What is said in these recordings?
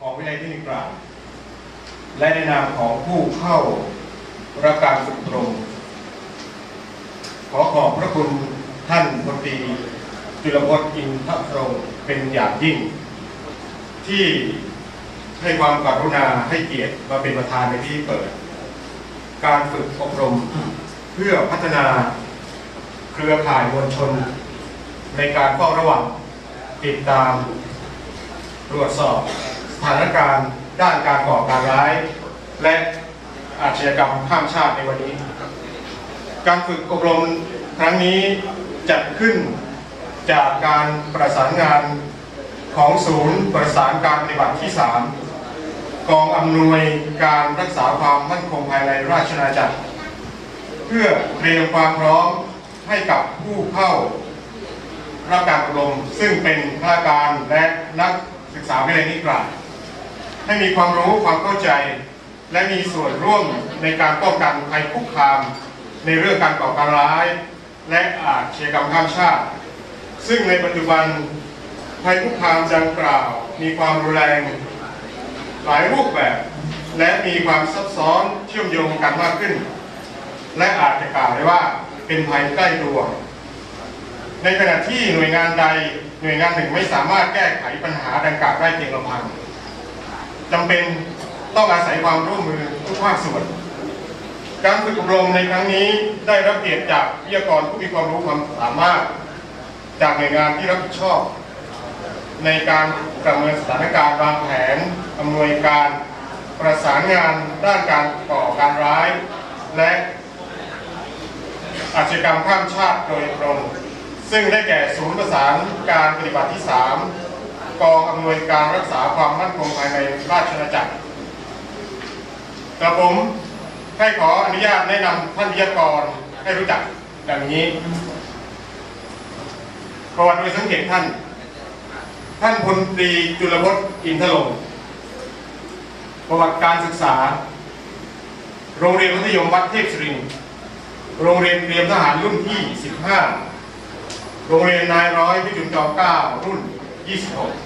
ของวิทยาลัยเทคนิคตราดและในนามของผู้เข้ารับการฝึกอบรมขอขอบพระคุณท่านพลตรีจุลพจน์อินทรงเป็นอย่างยิ่ง ที่ให้ความกรุณาให้เกียรติมาเป็นประธานในที่เปิด การฝึกอบรมเพื่อพัฒนาเครือข่ายมวลชน ในการเฝ้าระวังติดตามตรวจสอบ ถานการณ์ด้านการก่อการร้าย และอาชญากรรมข้ามชาติในวันนี้ การฝึกอบรมครั้งนี้จัดขึ้นจากการประสานงานของศูนย์ประสานการปฏิบัติที่ 3 กองอำนวยการรักษาความมั่นคงภายในราชอาจักร เพื่อเตรียมความพร้อมให้กับผู้เข้ารับการอบรมซึ่งเป็นข้าราชการและนักศึกษาวิทยาลัยนิกราศ ให้มีความรู้ความเข้าใจ และมีส่วนร่วมในการป้องกันภัยคุกคาม ในเรื่องการก่อการร้าย และอาชญากรรมข้ามชาติ ซึ่งในปัจจุบันภัยคุกคามดังกล่าว มีความรุนแรง หลายรูปแบบ และมีความซับซ้อนเชื่อมโยงกันมากขึ้น และอาจจะกล่าวได้ว่าเป็นภัยใกล้ตัว ในขณะที่หน่วยงานใดหน่วยงานหนึ่งไม่สามารถแก้ไขปัญหาดังกล่าวได้เพียงลำพัง จำเป็นต้องอาศัยความร่วมมือทุกภาคส่วน การฝึกอบรมในครั้งนี้ได้รับเกียรติจากวิทยากรผู้มีความรู้ความสามารถ จากหน่วยงานที่รับผิดชอบ ในการประเมินสถานการณ์วางแผนอำนวยการประสานงานด้านการก่อการร้าย และอาชญากรรมข้ามชาติโดยตรง ซึ่งได้แก่ศูนย์ประสานการปฏิบัติที่ 3 กองอำนวยการรักษาความมั่นคงภายในราชอาณาจักรกระผมให้ขออนุญาตแนะนำท่านวิทยากรให้รู้จักดังนี้ประวัติโดยสังเกตท่าน ท่านพลตรีจุลพจน์อินทรงประวัติการศึกษา โรงเรียนมัธยมวัดเทพศรินทร์โรงเรียนเตรียมทหารรุ่นที่ 15 โรงเรียนนายร้อยพิจุลจอมเกล้ารุ่น 26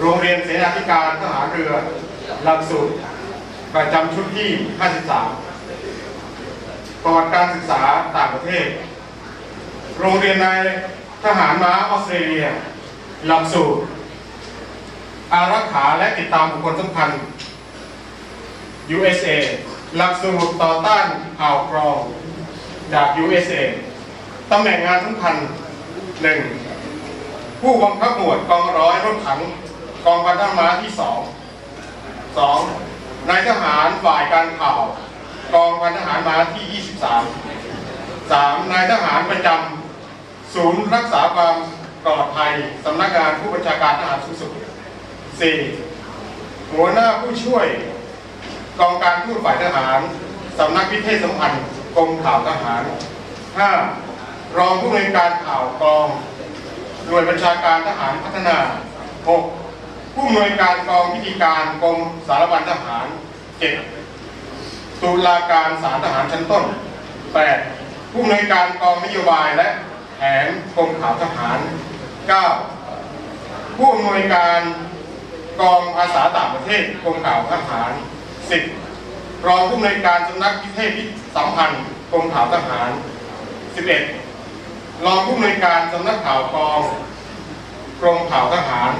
โรงเรียนเสนาธิการทหารเรือหลักสูตรประจำชุดที่ 53 ประวัติการศึกษาต่างประเทศ โรงเรียนนายทหารม้าออสเตรเลีย หลักสูตร อารักขาและติดตามบุคคลสำคัญ USA หลักสูตรต่อต้านข่าวกรองจาก USA ตำแหน่งงานสำคัญ 1. ผู้บังคับหมวดกองร้อยรถถัง กองพันทหารม้าที่2 2. นายทหารฝ่ายการข่าว กองพันทหารมาที่ 23 3. นายทหารประจำศูนย์รักษาความปลอดภัยสำนักงานผู้บัญชาการทหารสูงสุด 4. หัวหน้าผู้ช่วย กองการทูตฝ่ายทหารสำนักวิเทศสัมพันธ์กรมข่าวทหาร 5. รองผู้อำนวยการข่าวกอง หน่วยบัญชาการทหารพัฒนา 6. ผู้อำนวยการกองพิธีการกรมสารบัญทหาร 7. ตุลาการศาลทหารชั้นต้น 8. ผู้อำนวยการกองนโยบายและแผนกรมข่าวทหาร 9. ผู้อำนวยการกองภาษาต่างประเทศกรมข่าวทหาร 10. รองผู้อำนวยการสำนักพิเทศสัมพันธ์กรมข่าวทหาร 11. รองผู้อำนวยการสำนักข่าวกองกรมข่าวทหาร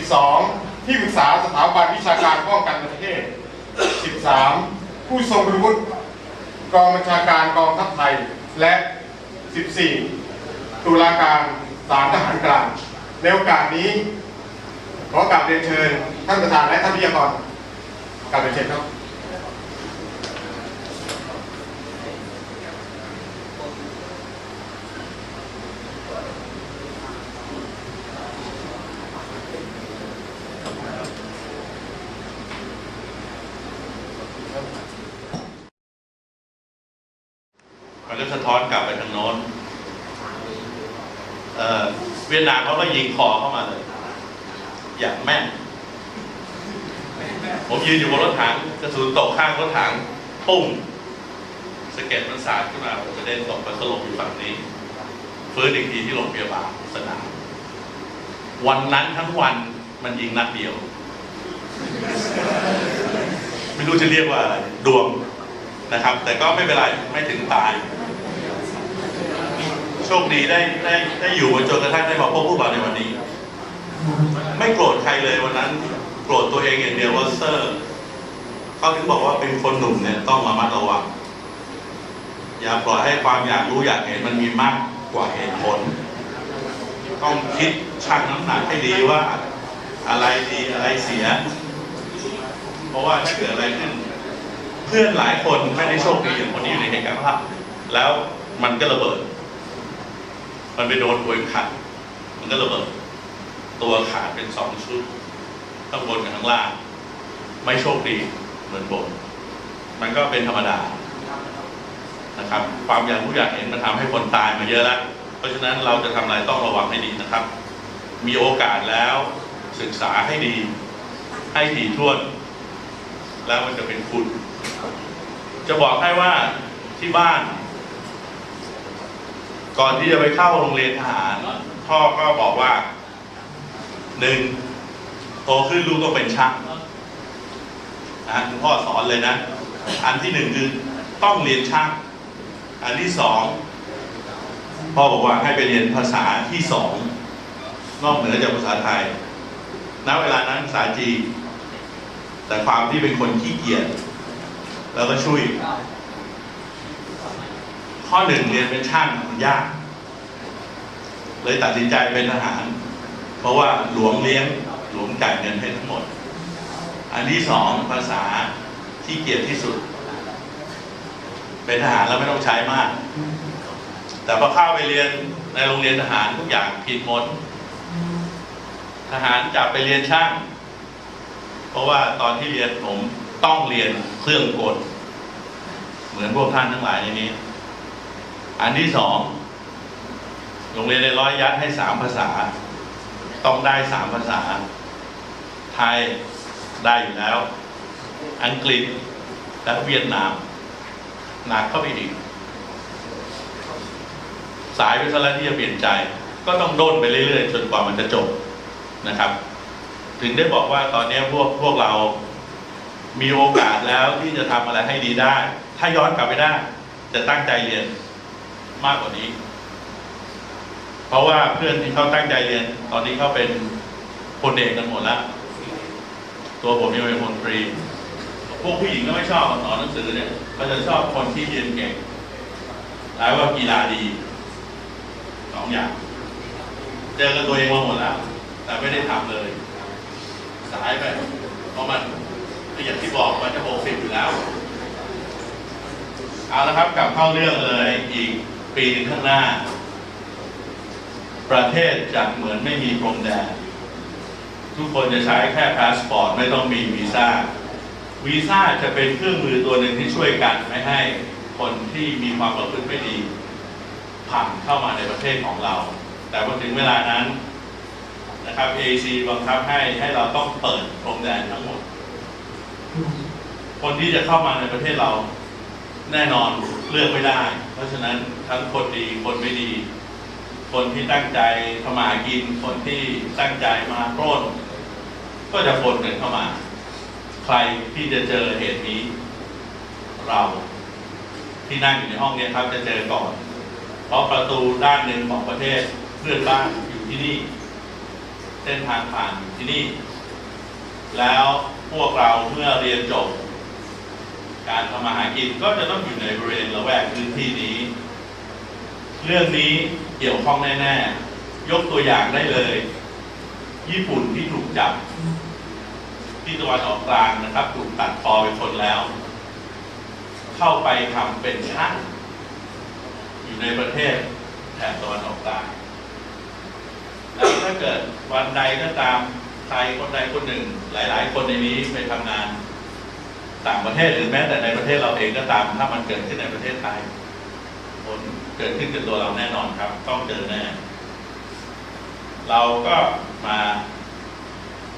12. ที่ปรึกษาสถาบันวิชาการป้องกันประเทศ 13. ผู้ทรงคุณวุฒิกองบัญชาการกองทัพไทย และ 14. ตุลาการศาลทหารกลางในโอกาสนี้ ขอกราบเรียนเชิญ ท่านประธานและท่านวิทยากรกราบเรียนเชิญครับ มันก็สะท้อนกลับไปทางโน้นเออเวียดนามเขาก็ยิงคอเข้ามาเลย อย่างแม่น ผมยืนอยู่บนรถถังกระสุนตกข้างรถถังปุ้งสเก็ดมันสาดขึ้นมาผมกระเด็นตกไปสลบอยู่ฝั่งนี้ฟื้นอีกทีที่โรงพยาบาลสนามวันนั้นทั้งวันมันยิงนัดเดียว ไม่รู้จะเรียกว่าอะไรดวงนะครับ แต่ก็ไม่เป็นไร ไม่ถึงตาย คดีได้ได้ได้อยู่จนกระทั่งได้มาพบพวกเราในวันนี้ ไม่โกรธใครเลยวันนั้น โกรธตัวเองอย่างเดียวว่าเซอร์เขาถึงบอกว่าเป็นคนหนุ่มเนี่ยต้องระมัดระวังอย่าปล่อยให้ความอยากรู้อยากเห็นมันมีมากกว่าเหตุผล ต้องคิดชั่งน้ำหนักให้ดีว่าอะไรดีอะไรเสีย เพราะว่าถ้าเกิดอะไรขึ้น เพื่อนหลายคนไม่ได้โชคดีอย่างคนนี้อยู่ในเหตุการณ์ภาพแล้วมันก็ระเบิด มันไปโดนหัวขัด มันก็ระเบิด ตัวขาดเป็นสองชุดข้างบนกับข้างล่าง ไม่โชคดีเหมือนบนมันก็เป็นธรรมดานะครับ ความอยากรู้อยากเห็นมันทำให้คนตายมาเยอะแล้ว เพราะฉะนั้นเราจะทำอะไรต้องระวังให้ดีนะครับ มีโอกาสแล้วศึกษาให้ดี ให้ถี่ถ้วน แล้วมันจะเป็นคุณ จะบอกให้ว่าที่บ้าน ก่อนที่จะไปเข้าโรงเรียนทหาร พ่อก็บอกว่าหนึ่งโตขึ้นลูกต้องเป็นช่างนะคุณพ่อสอนเลยนะ อันที่หนึ่งคือต้องเรียนช่าง อันที่สองพ่อบอกว่าให้ไปเรียนภาษาที่สองนอกเหนือจากภาษาไทย ณ เวลานั้นภาษาจีนแต่ความที่เป็นคนขี้เกียจแล้วก็ช่วย ข้อหนึ่งเรียนเป็นช่างมันยาก เลยตัดสินใจเป็นทหาร เพราะว่าหลวงเลี้ยงหลวงจ่ายเงินให้ทั้งหมด อันที่สองภาษาที่เกียจที่สุด เป็นทหารแล้วไม่ต้องใช้มาก แต่พอเข้าไปเรียนในโรงเรียนทหารทุกอย่างผิดหมดทหารจับไปเรียนช่าง เพราะว่าตอนที่เรียนผมต้องเรียนเครื่องกล เหมือนพวกท่านทั้งหลายในนี้ อันที่สองโรงเรียนในร้อยยัดให้สามภาษา ต้องได้สามภาษา ไทยได้อยู่แล้ว อังกฤษและเวียดนาม หนักเข้าไปอีก สายไปซะแล้วที่จะเปลี่ยนใจ ก็ต้องด้นไปเรื่อยๆ จนกว่ามันจะจบนะครับ ถึงได้บอกว่าตอนนี้พวกพวกเรามีโอกาสแล้วที่จะทำอะไรให้ดีได้ ถ้าย้อนกลับไปได้ จะตั้งใจเรียน มากกว่านี้ เพราะว่าเพื่อนที่เขาตั้งใจเรียน ตอนนี้เขาเป็นพลเอกกันหมดแล้วตัวผมยังเป็นพลตรีพวกผู้หญิงก็ไม่ชอบสอนหนังสือเนี่ยเขาจะชอบคนที่เรียนเก่งแล้วก็กีฬาดีสองอย่าง เจอกันตัวเองมาหมดแล้ว แต่ไม่ได้ทำเลย สายไป เพราะมันอย่างที่บอกมันจะหกสิบอยู่แล้ว เอาละครับกลับเข้าเรื่องเลยอีก ปีหนึงข้างหน้า ประเทศจะเหมือนไม่มีพรมแดน ทุกคนจะใช้แค่พาสปอร์ตไม่ต้องมีวีซ่าวีซ่าจะเป็นเครื่องมือตัวหนึ่งที่ช่วยกันไม่ให้คนที่มีความประพฤติไม่ดีผ่านเข้ามาในประเทศของเรา แต่พอถึงเวลานั้นนะครับ AAC บังคับให้ให้เราต้องเปิดพรมแดนทั้งหมด คนที่จะเข้ามาในประเทศเราแน่นอนเลือกไม่ได้ เพราะฉะนั้นทั้งคนดีคนไม่ดี คนที่ตั้งใจทำมากิน คนที่ตั้งใจมาปล้นก็จะปนกันเข้ามา ใครที่จะเจอเหตุนี้ เราที่นั่งอยู่ในห้องนี้ครับจะเจอก่อน เพราะประตูด้านหนึ่งของประเทศเพื่อนบ้านอยู่ที่นี่ เส้นทางผ่านอยู่ที่นี่ แล้วพวกเราเมื่อเรียนจบ การทำมาหากินก็จะต้องอยู่ในบริเวณละแวกพื้นที่นี้ เรื่องนี้เกี่ยวข้องแน่ๆ ยกตัวอย่างได้เลย ญี่ปุ่นที่ถูกจับ ที่ตะวันออกกลางนะครับ ถูกตัดคอไปคนแล้ว เข้าไปทำเป็นช่างอยู่ในประเทศแถบตะวันออกกลางแล้วถ้าเกิดวันใดก็ตามใครคนใดคนหนึ่ง หลาย ๆ คนในนี้ไปทำงาน ต่างประเทศหรือแม้แต่ในประเทศเราเองก็ตามถ้ามันเกิดขึ้นในประเทศไทยผลเกิดขึ้นกับตัวเราแน่นอนครับ ต้องเจอแน่ เราก็มา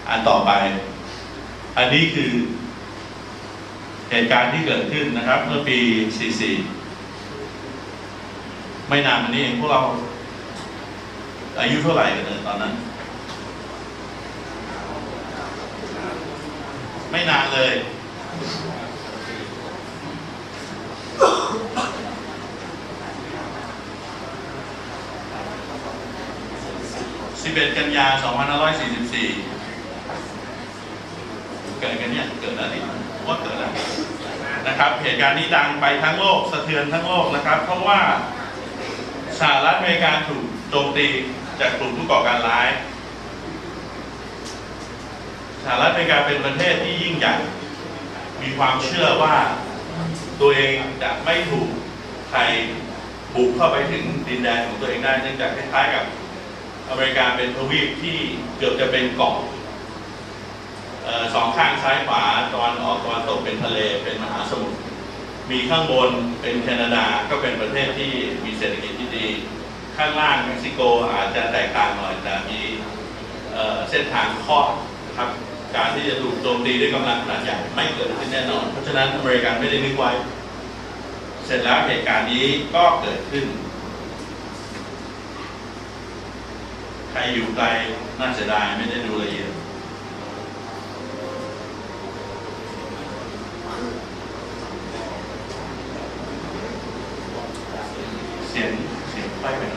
อันต่อไป อันนี้คือ เหตุการณ์ที่เกิดขึ้นนะครับ เมื่อปี 44 ไม่นานมานี้เองพวกเรา อายุเท่าไหร่กันเลยตอนนั้น ไม่นานเลย 11 กันยา 2544 เกิดกันเนี่ยเกิดแล้วนี่ว่าเกิดแล้วนะครับ เหตุการณ์นี้ดังไปทั้งโลกสะเทือนทั้งโลกนะครับ เพราะว่าสหรัฐอเมริกาถูกโจมตีจากกลุ่มผู้ก่อการร้ายสหรัฐอเมริกาเป็นประเทศที่ยิ่งใหญ่ มีความเชื่อว่าตัวเองจะไม่ถูกใครบุกเข้าไปถึงดินแดนของตัวเองได้เนื่องจากคล้ายๆกับอเมริกาเป็นทวีปที่เกือบจะเป็นเกาะสองข้างซ้ายขวาตะวันออกตะวันตกเป็นทะเลเป็นมหาสมุทรมีข้างบนเป็นแคนาดาก็เป็นประเทศที่มีเศรษฐกิจที่ดี ข้างล่างเม็กซิโกอาจจะแตกต่างหน่อยแต่มีเส้นทางคลอครับ การที่จะถูกโจมตีด้วยกำลังขนาดใหญ่ไม่เกิดขึ้นแน่นอน เพราะฉะนั้นอเมริกันไม่ได้นึกไว้ เสร็จแล้วเหตุการณ์นี้ก็เกิดขึ้น ใครอยู่ไกลน่าเสียดายไม่ได้ดูละเอียดเสียงเสียงไปไ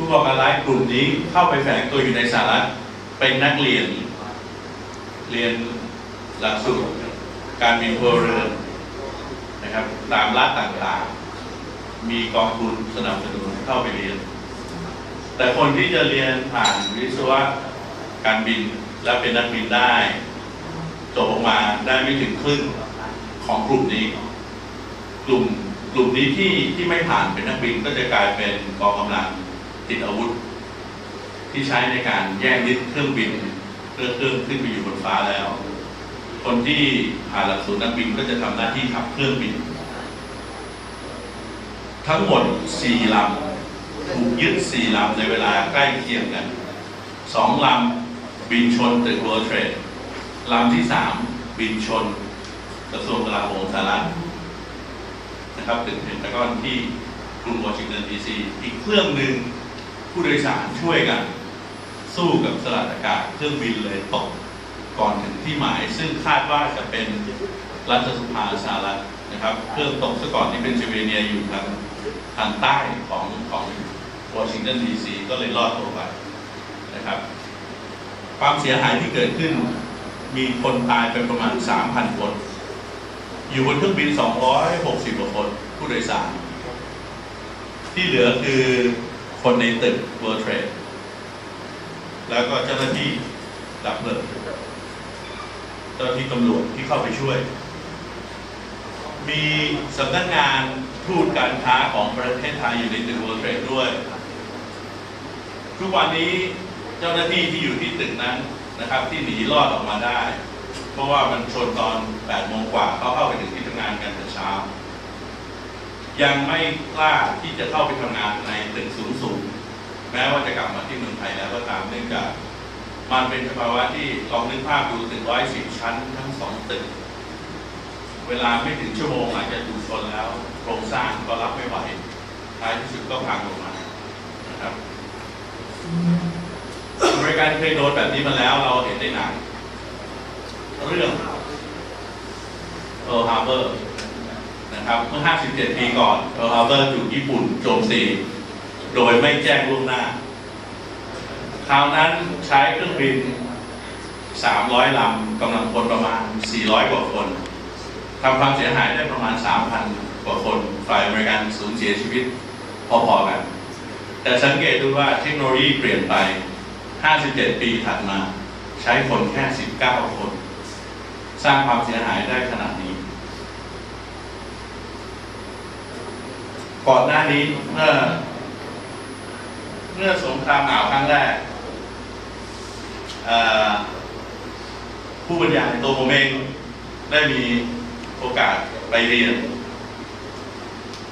ผู้ปไหนนี้เข้าไปแฝงตัวอยู่ในสหรัฐเป็นนักเรียน เรียนหลักสูตรการบินพลเรือนนะครับตามรัฐต่างๆ มีกองทุนสนับสนุนเข้าไปเรียน แต่คนที่จะเรียนผ่านวิศวะการบินและเป็นนักบินได้จบออกมาได้ไม่ถึงครึ่งของกลุ่มนี้ กลุ่มกลุ่มนี้ที่ที่ไม่ผ่านเป็นนักบินก็จะกลายเป็นกองกำลัง ติดอาวุธ ที่ใช้ในการแย่งยึดเครื่องบินเพื่อเครื่องขึ้นไปอยู่บนฟ้าแล้ว คนที่ผ่านหลักสูตรนักบินก็จะทำหน้าที่ขับเครื่องบิน ทั้งหมดสี่ลำถูกยึดสี่ลำในเวลาใกล้เคียงกันสองลำบินชนตึก World Trade ลำที่สามบินชนกระทรวงกลาโหมสหรัฐนะครับตึกเพนทากอนที่กรุงวอชิงตันดีซีอีกเครื่องหนึ่ง ผู้โดยสารช่วยกัน สู้กับสลัดอากาศเครื่องบินเลยตกก่อนถึงที่หมาย ซึ่งคาดว่าจะเป็นรัฐสภาสหรัฐนะครับ เครื่องตกซะก่อนที่เป็นซิลเวเนียอยู่ทางทางใต้ของของวอชิงตันดีซีก็เลยรอดตัวไปนะครับ ความเสียหายที่เกิดขึ้น มีคนตายเป็นประมาณ 3,000 คน อยู่บนเครื่องบิน 260กว่าคนผู้โดยสาร ที่เหลือคือ คนในตึก World Trade แล้วก็เจ้าหน้าที่ดับเพลิงเจ้าหน้าที่ตำรวจที่เข้าไปช่วย มีสำนักงานทูตการค้าของประเทศไทยอยู่ในตึก World Trade ด้วย ทุกวันนี้เจ้าหน้าที่ที่อยู่ที่ตึกนั้นนะครับ ที่หนีรอดออกมาได้ เพราะว่ามันชนตอน8โมงกว่าเขาเข้าไปถึงที่ทำงานกันแต่เช้า ยังไม่กล้าที่จะเข้าไปทำงานในตึกสูงสูงแม้ว่าจะกลับมาที่เมืองไทยแล้วก็ตามเนื่องจากมันเป็นสภาวะที่ลองนึกภาพดูตึกร้อยสิบชั้นทั้งสองตึก เวลาไม่ถึงชั่วโมงหลังจากถูกชนแล้วโครงสร้างก็รับไม่ไหวท้ายที่สุดก็พังลงมานะครับบริการเคยโดนแบบนี้มาแล้วเราเห็นได้หนักเรื่องเออร์ฮาร์เบอร์ นะครับเมื่อ 57 ปีก่อนเออร์ฮาเบอร์ถูกญี่ปุ่นโจมตีโดยไม่แจ้งล่วงหน้า คราวนั้นใช้เครื่องบิน 300 ลำกำลังพลประมาณ 400 กว่าคนทำความเสียหายได้ประมาณ 3,000 กว่าคนฝ่ายอเมริกันสูญเสียชีวิตพอๆกัน แต่สังเกตดูว่าเทคโนโลยีเปลี่ยนไป 57 ปีถัดมา ใช้คนแค่ 19 คน สร้างความเสียหายได้ขนาดนี้ ก่อนหน้านี้เมื่อเมื่อสงครามหนาวครั้งแรกผู้บรรยายตัวผมเองได้มีโอกาสไปเรียน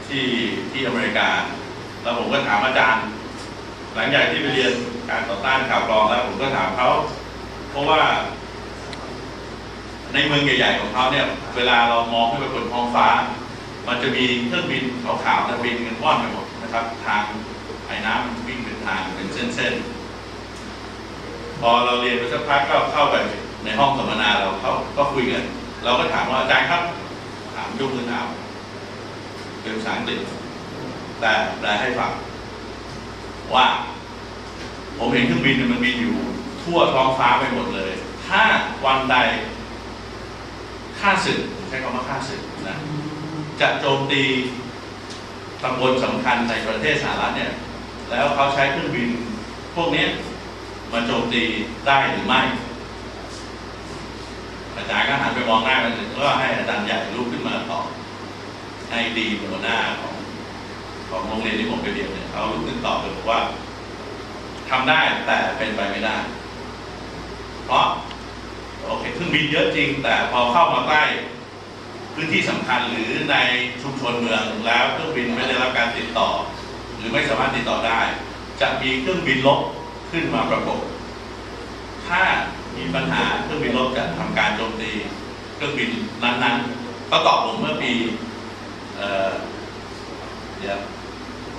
ที่ที่อเมริกา แล้วผมก็ถามอาจารย์ หลังจากที่ไปเรียนการต่อต้านข่าวกรองแล้วผมก็ถามเขาเพราะว่า ในเมืองใหญ่ๆของเขาเนี่ย เวลาเรามองขึ้นไปบนท้องฟ้า มันจะมีเครื่องบินขาวๆนะบินกันว่อนไปหมดนะครับ ทางไอ้น้ำมันวิ่งเป็นทางเป็นเส้นๆ พอเราเรียนไปสักพักก็เข้าไปในห้องสัมมนาเราเขาก็คุยกัน เราก็ถามว่าอาจารย์ครับ ถามยกมือถามเป็นภาษาอังกฤษแต่แปลให้ฟังว่า ผมเห็นเครื่องบินมันบินอยู่ ทั่วท้องฟ้าไปหมดเลย ถ้าวันใดข้าศึกใช้คำว่าข้าศึกนะ จะโจมตีตำบลสำคัญในประเทศสหรัฐเนี่ย แล้วเขาใช้เครื่องบินพวกนี้มาโจมตีได้หรือไม่ อาจารย์ก็หันไปมองหน้ากันแล้วก็ให้อาจารย์ใหญ่ลุกขึ้นมาตอบให้ดีหัวหน้าของของโรงเรียนที่ผมไปเรียนเนี่ยเขาลุกขึ้นตอบเลยบอกว่าทำได้แต่เป็นไปไม่ได้ เพราะโอเคเครื่องบินเยอะจริง แต่พอเข้ามาใกล้ พื้นที่สำคัญหรือในชุมชนเมืองแล้วเครื่องบินไม่ได้รับการติดต่อ หรือไม่สามารถติดต่อได้ จะมีเครื่องบินลบขึ้นมาประกบถ้ามีปัญหาเครื่องบินลบจะทำการโจมตีเครื่องบินนั้นๆก็ตอบผมเมื่อปีเดี๋ยว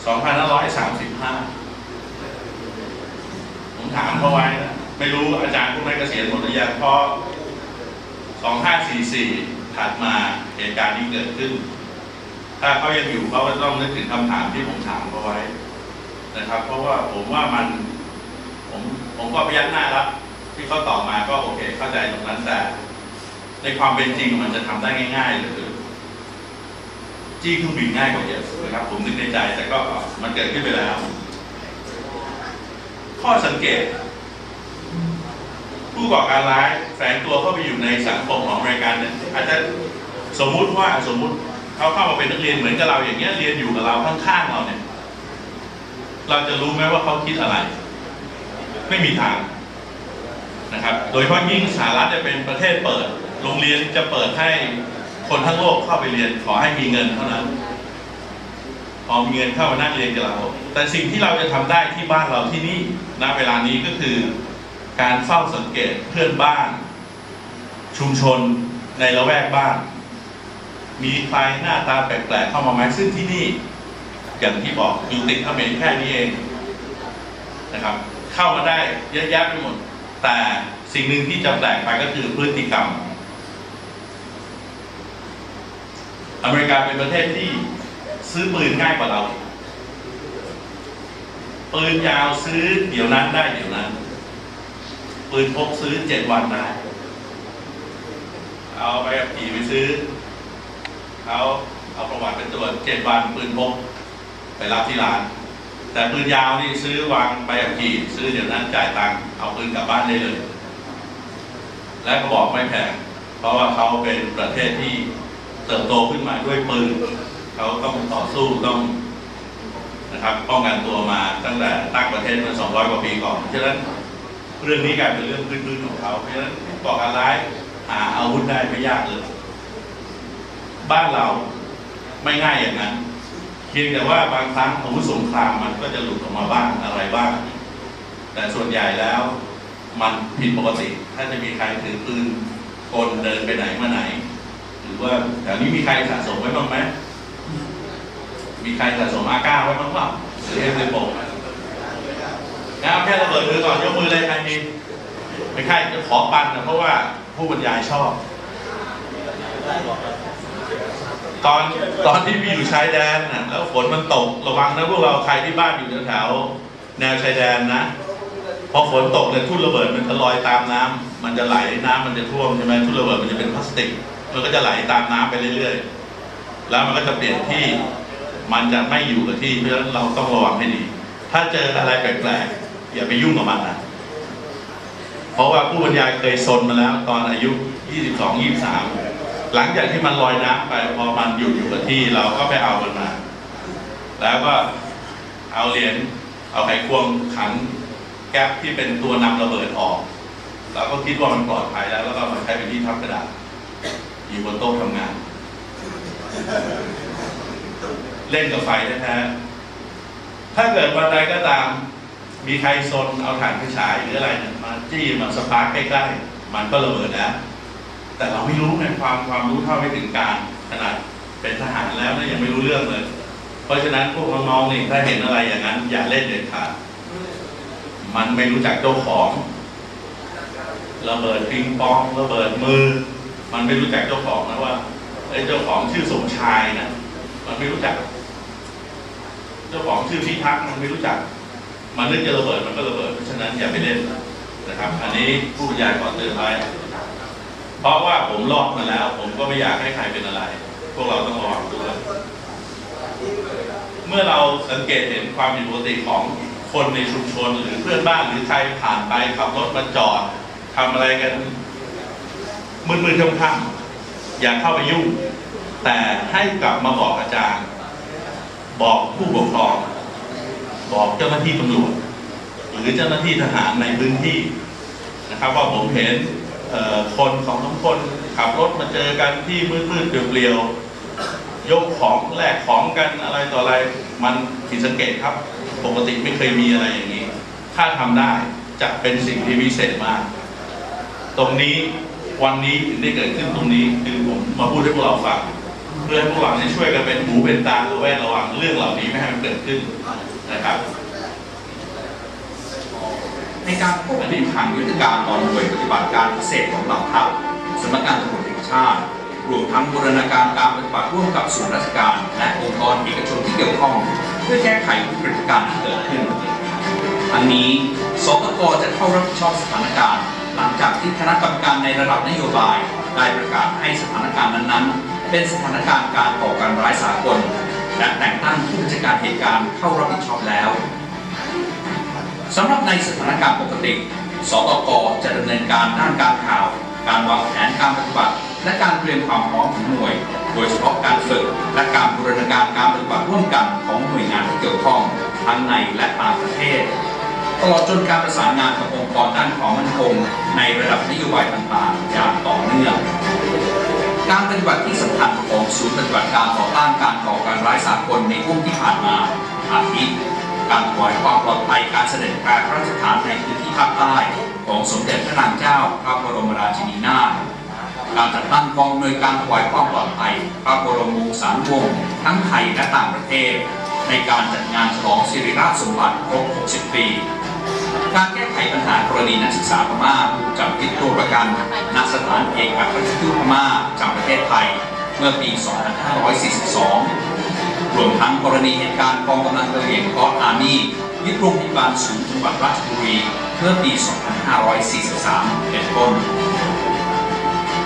2535 ผมถามเขาไว้นะไม่รู้อาจารย์พวกนั้นเกษียณหมดหรือยังเพราะ2544 ถัดมาเหตุการณ์นี้เกิดขึ้น ถ้าเขายังอยู่เขาก็ต้องนึกถึงคำถามที่ผมถามเขาไว้นะครับ เพราะว่าผมว่ามันผมผมก็พยักหน้ารับที่เขาตอบมาก็โอเค เข้าใจตรงนั้นแต่ ในความเป็นจริงมันจะทำได้ง่าย ๆ หรือจี้เครื่องบินง่ายกว่าเยอะนะครับ ผมนึกในใจแต่ก็มันเกิดขึ้นไปแล้ว ข้อสังเกต ผู้ก่อการร้ายแฝงตัวเข้าไปอยู่ในสังคมของอเมริกันเนี่ยอาจจะสมมุติว่าสมมุติเขาเข้ามาเป็นนักเรียนเหมือนกับเราอย่างเงี้ยเรียนอยู่กับเราข้างๆเราเนี่ย เราจะรู้ไหมว่าเขาคิดอะไร ไม่มีทางนะครับ โดยเฉพาะยิ่งสหรัฐจะเป็นประเทศเปิด โรงเรียนจะเปิดให้คนทั้งโลกเข้าไปเรียน ขอให้มีเงินเท่านั้นพอมีเงินเข้ามานั่งเรียนกับเรา แต่สิ่งที่เราจะทำได้ที่บ้านเราที่นี่ณเวลานี้ก็คือ การเฝ้าสังเกตเพื่อนบ้าน ชุมชนในละแวกบ้าน มีใครหน้าตาแปลกๆเข้ามาไหมซึ่งที่นี่ อย่างที่บอกอยู่ติดเขมรแค่นี้เองนะครับ เข้ามาได้เยอะแยะไปหมด แต่สิ่งหนึ่งที่จะแปลกไปก็คือพฤติกรรม อเมริกาเป็นประเทศที่ซื้อปืนง่ายกว่าเราปืนยาวซื้อเดี๋ยวนั้นได้เดี๋ยวนั้น ปืนพกซื้อเจ็ดวันได้ เอาไปขับขี่ไปซื้อเขาเอาประวัติเป็นตัวจเจ็ดวันปืนพกไปรับที่ร้าน แต่ปืนยาวนี่ซื้อวางไปขับขี่ซื้อเดี๋ยวนั้นจ่ายตังค์เอาปืนกลับบ้านได้เลย และก็บอกไม่แพงเพราะว่าเขาเป็นประเทศที่เติบโตขึ้นมาด้วยปืนเขาต้องต่อสู้ต้องนะครับป้องกันตัวมาตั้งแต่ตั้งประเทศเมื่อ200 กว่าปีก่อนเพราะฉะนั้น เรื่องนี้กลายเป็นเรื่องพื้นๆของเขาเพราะฉะนั้นก่อการร้ายหาอาวุธได้ไม่ยากเลยบ้านเราไม่ง่ายอย่างนั้นเพียงแต่ว่าบางครั้งอาวุธสงครามมันก็จะหลุดออกมาบ้างอะไรบ้าง แต่ส่วนใหญ่แล้วมันผิดปกติ ถ้าจะมีใครถือปืนกลเดินไปไหนมาไหน หรือว่าแถวนี้มีใครสะสมไว้บ้างไหมมีใครสะสมอาก้าไว้บ้างเปล่าหรือเอ็มเลยโป งั้นเอาแค่ระเบิดมือก่อนยกมือเลยใครมีไม่ใช่จะขอปันนะเพราะว่าผู้บรรยายชอบ ตอนตอนที่พี่อยู่ชายแดนน่ะแล้วฝนมันตกระวังนะพวกเราใครที่บ้านอยู่แถวๆแนวชายแดนนะพอฝนตกเนี่ยทุ่นระเบิดมันจะลอยตามน้ำมันจะไหลน้ำมันจะท่วมใช่ไหมทุ่นระเบิดมันจะเป็นพลาสติก มันก็จะไหลตามน้ำไปเรื่อยๆ แล้วมันก็จะเปลี่ยนที่ มันจะไม่อยู่กับที่เพราะฉะนั้นเราต้องระวังให้ดี ถ้าเจออะไรแปลกๆ อย่าไปยุ่งกับมันนะเพราะว่าผู้บรรยายเคยซนมาแล้ว ตอนอายุ 22 23 หลังจากที่มันลอยน้ำไปพอมันอยู่อยู่กับที่เราก็ไปเอามันมา แล้วก็เอาเหรียญเอาไขควงขันแก๊ปที่เป็นตัวนำระเบิดออกเราก็คิดว่ามันปลอดภัยแล้ว แล้วก็มาใช้เป็นที่ทับกระดาษอยู่บนโต๊ะทำงาน เล่นกับไฟแท้ๆถ้าเกิดวันใดก็ตาม มีใครซนเอาถ่านไฟฉายหรืออะไรเนี่ยมาจี้มาสปาร์กใกล้ๆ มันก็ระเบิดนะแต่เราไม่รู้ไงความความรู้เท่าไม่ถึงการขนาดเป็นทหารแล้วเนี่ยยังไม่รู้เรื่องเลย เพราะฉะนั้นพวกน้องๆนี่ถ้าเห็นอะไรอย่างนั้น อย่าเล่นเด็ดขาดมันไม่รู้จักเจ้าของระเบิดปิงปองระเบิดมือ มันไม่รู้จักเจ้าของนะว่าไอ้เจ้าของชื่อสมชายนะมันไม่รู้จัก เจ้าของชื่อพิทักษ์มันไม่รู้จัก มันนึกจะระเบิดมันก็ระเบิดเพราะฉะนั้นอย่าไปเล่นนะครับ อันนี้ผู้บรรยายขอเตือนไว้เพราะว่าผมรอดมาแล้ว ผมก็ไม่อยากให้ใครเป็นอะไร พวกเราต้องระวังด้วยเมื่อเราสังเกตเห็นความผิดปกติของคนในชุมชนหรือเพื่อนบ้านหรือใครผ่านไปขับรถมาจอดทำอะไรกันมืดๆค่ำๆอย่าเข้าไปยุ่ง แต่ให้กลับมาบอกอาจารย์ บอกผู้ปกครอง บอกเจ้าหน้าที่ตำรวจหรือเจ้าหน้าที่ทหารในพื้นที่นะครับ ว่าผมเห็นคนสองสามคนขับรถมาเจอกันที่มืดๆเปลี่ยวๆยกของแลกของกันอะไรต่ออะไร มันผิดสังเกตครับ ปกติไม่เคยมีอะไรอย่างนี้ ถ้าทำได้จะเป็นสิ่งที่พิเศษมาก ตรงนี้วันนี้ถึงได้เกิดขึ้นตรงนี้คือผมมาพูดให้พวกเราฟังเพื่อให้พวกเราเนี่ยช่วยกันเป็นหูเป็นตาระแวดระวังเรื่องเหล่านี้ไม่ให้มันเกิดขึ้น นะครับ ในการควบคุมทางยุทธการตอนหน่วยปฏิบัติการพิเศษของเหล่าทัพสำนักงานตำรวจแห่งชาติ รวมทั้งบูรณาการการปฏิบัติร่วมกับส่วนราชการ และองค์กรเอกชนที่เกี่ยวข้อง เพื่อแก้ไขวิกฤตการณ์ที่เกิดขึ้นทั้งนี้สตกจะเข้ารับผิดชอบสถานการณ์ หลังจากที่คณะกรรมการในระดับนโยบาย ได้ประกาศให้สถานการณ์นั้นๆ เป็นสถานการณ์การก่อการร้ายสากล และแต่งตั้งผู้บัญชาการเหตุการณ์เข้ารับผิดชอบแล้วสำหรับในสถานการณ์ปกติ สตกจะดำเนินการด้านการข่าว การวางแผนการปฏิบัติ และการเตรียมความพร้อมของหน่วย โดยเฉพาะการฝึกและการบูรณาการการปฏิบัติร่วมกันของหน่วยงานที่เกี่ยวข้องทั้งในและต่างประเทศ ตลอดจนการประสานงานกับองค์กรด้านความมั่นคงในระดับนโยบายต่างๆอย่างต่อเนื่อง การปฏิบัติที่สำคัญของศูนย์ปฏิบัติการต่อต้านการก่อการร้ายสากลในช่วงที่ผ่านมาอาทิการถวายความปลอดภัยการเสด็จแพร่พระราชทานในพื้นที่ภาคใต้ของสมเด็จพระนางเจ้าพระบรมราชินีนาถการจัดตั้งกองอำนวยการถวายความปลอดภัยพระบรมวงศานุวงศ์ทั้งไทยและต่างประเทศ ในการจัดงานฉลองสิริราชสมบัติครบ 60 ปี การแก้ไขปัญหากรณีนักศึกษาพม่าถูกจับยึดตัวประกันณสถานเอกอัครราชทูตพม่าจากประเทศไทยเมื่อปี 2542 รวมทั้งกรณีเหตุการณ์กองกำลังกระเลียงกออาร์มี่ยึดโรงพยาบาลศูนย์จังหวัดราชบุรีเมื่อปี 2543 เป็นต้น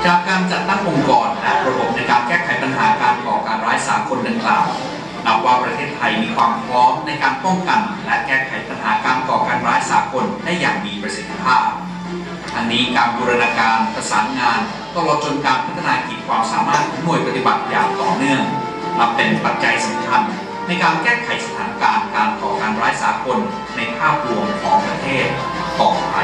จากการจัดตั้งองค์กรและระบบในการแก้ไขปัญหาการก่อการร้ายสากลดังกล่าว นับว่าประเทศไทยมีความพร้อมในการป้องกัน และแก้ไขปัญหาการก่อการร้ายสากลได้อย่างมีประสิทธิภาพอันนี้การบูรณาการประสานงานตลอดจนการพัฒนาขีดความสามารถของหน่วยปฏิบัติอย่างต่อเนื่องนับเป็นปัจจัยสำคัญ ในการแก้ไขสถานการณ์การก่อการร้ายสากลในภาพรวมของประเทศต่อไป